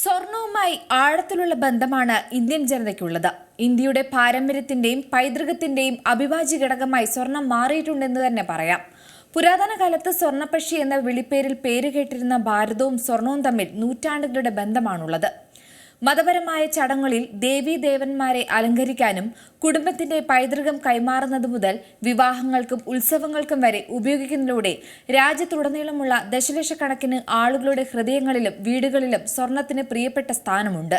സ്വർണവുമായി ആഴത്തിലുള്ള ബന്ധമാണ് ഇന്ത്യൻ ജനതയ്ക്കുള്ളത്. ഇന്ത്യയുടെ പാരമ്പര്യത്തിന്റെയും പൈതൃകത്തിന്റെയും അവിഭാജ്യ ഘടകമായി സ്വർണം മാറിയിട്ടുണ്ടെന്ന് തന്നെ പറയാം. പുരാതന കാലത്ത് സ്വർണപക്ഷി എന്ന വിളിപ്പേരിൽ പേര് കേട്ടിരുന്ന ഭാരതവും സ്വർണവും തമ്മിൽ നൂറ്റാണ്ടുകളുടെ ബന്ധമാണുള്ളത്. മതപരമായ ചടങ്ങുകളിൽ ദേവീദേവന്മാരെ അലങ്കരിക്കാനും കുടുംബത്തിന്റെ പൈതൃകം കൈമാറുന്നത് മുതൽ വിവാഹങ്ങൾക്കും ഉത്സവങ്ങൾക്കും വരെ ഉപയോഗിക്കുന്നതിലൂടെ രാജ്യത്തുടനീളമുള്ള ദശലക്ഷക്കണക്കിന് ആളുകളുടെ ഹൃദയങ്ങളിലും വീടുകളിലും സ്വർണത്തിന് പ്രിയപ്പെട്ട സ്ഥാനമുണ്ട്.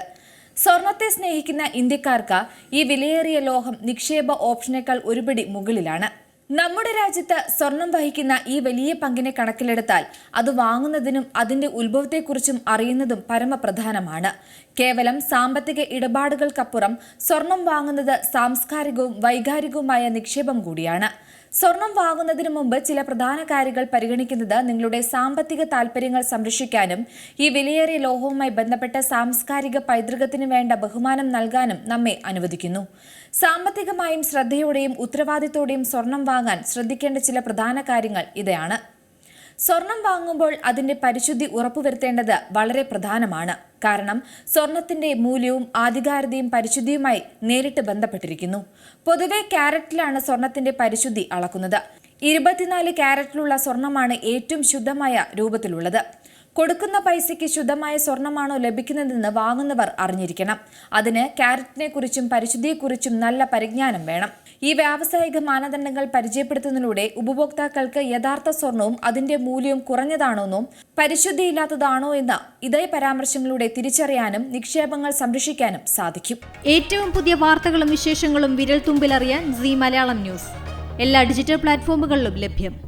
സ്വർണത്തെ സ്നേഹിക്കുന്ന ഇന്ത്യക്കാർക്ക് ഈ വിലയേറിയ ലോഹം നിക്ഷേപ ഓപ്ഷനേക്കാൾ ഒരുപടി മുകളിലാണ്. നമ്മുടെ രാജ്യത്ത് സ്വർണം വഹിക്കുന്ന ഈ വലിയ പങ്കിനെ കണക്കിലെടുത്താൽ അത് വാങ്ങുന്നതിനും അതിന്റെ ഉത്ഭവത്തെക്കുറിച്ചും അറിയുന്നതും പരമപ്രധാനമാണ്. കേവലം സാമ്പത്തിക ഇടപാടുകൾക്കപ്പുറം സ്വർണം വാങ്ങുന്നത് സാംസ്കാരികവും വൈകാരികവുമായ നിക്ഷേപം കൂടിയാണ്. സ്വർണം വാങ്ങുന്നതിന് മുമ്പ് ചില പ്രധാന കാര്യങ്ങൾ പരിഗണിക്കുന്നത് നിങ്ങളുടെ സാമ്പത്തിക താൽപ്പര്യങ്ങൾ സംരക്ഷിക്കാനും ഈ വിലയേറിയ ലോഹവുമായി ബന്ധപ്പെട്ട സാംസ്കാരിക പൈതൃകത്തിന് വേണ്ട ബഹുമാനം നൽകാനും നമ്മെ അനുവദിക്കുന്നു. സാമ്പത്തികമായും ശ്രദ്ധയോടെയും ഉത്തരവാദിത്തോടെയും സ്വർണം വാങ്ങാൻ ശ്രദ്ധിക്കേണ്ട ചില പ്രധാന കാര്യങ്ങൾ ഇവയാണ്. സ്വർണം വാങ്ങുമ്പോൾ അതിന്റെ പരിശുദ്ധി ഉറപ്പുവരുത്തേണ്ടത് വളരെ പ്രധാനമാണ്. കാരണം സ്വർണത്തിന്റെ മൂല്യവും ആധികാരികതയും പരിശുദ്ധിയുമായി നേരിട്ട് ബന്ധപ്പെട്ടിരിക്കുന്നു. പൊതുവെ ക്യാരറ്റിലാണ് സ്വർണത്തിന്റെ പരിശുദ്ധി അളക്കുന്നത്. ഇരുപത്തിനാല് ക്യാരറ്റിലുള്ള സ്വർണമാണ് ഏറ്റവും ശുദ്ധമായ രൂപത്തിലുള്ളത്. കൊടുക്കുന്ന പൈസയ്ക്ക് ശുദ്ധമായ സ്വർണമാണോ ലഭിക്കുന്നതെന്ന് വാങ്ങുന്നവർ അറിഞ്ഞിരിക്കണം. അതിന് ക്യാരറ്റിനെ കുറിച്ചും പരിശുദ്ധിയെക്കുറിച്ചും നല്ല പരിജ്ഞാനം വേണം. ഈ വ്യാവസായിക മാനദണ്ഡങ്ങൾ പരിചയപ്പെടുത്തുന്നതിലൂടെ ഉപഭോക്താക്കൾക്ക് യഥാർത്ഥ സ്വർണവും അതിന്റെ മൂല്യവും കുറഞ്ഞതാണോന്നും പരിശുദ്ധിയില്ലാത്തതാണോ എന്ന് ഇതേ പരാമർശങ്ങളിലൂടെ തിരിച്ചറിയാനും നിക്ഷേപങ്ങൾ സംരക്ഷിക്കാനും സാധിക്കും. ഏറ്റവും പുതിയ വാർത്തകളും വിശേഷങ്ങളും വിരൽ തുമ്പിലറിയാൻ സി മലയാളം ന്യൂസ്. എല്ലാ ഡിജിറ്റൽ പ്ലാറ്റ്ഫോമുകളിലും ലഭ്യം.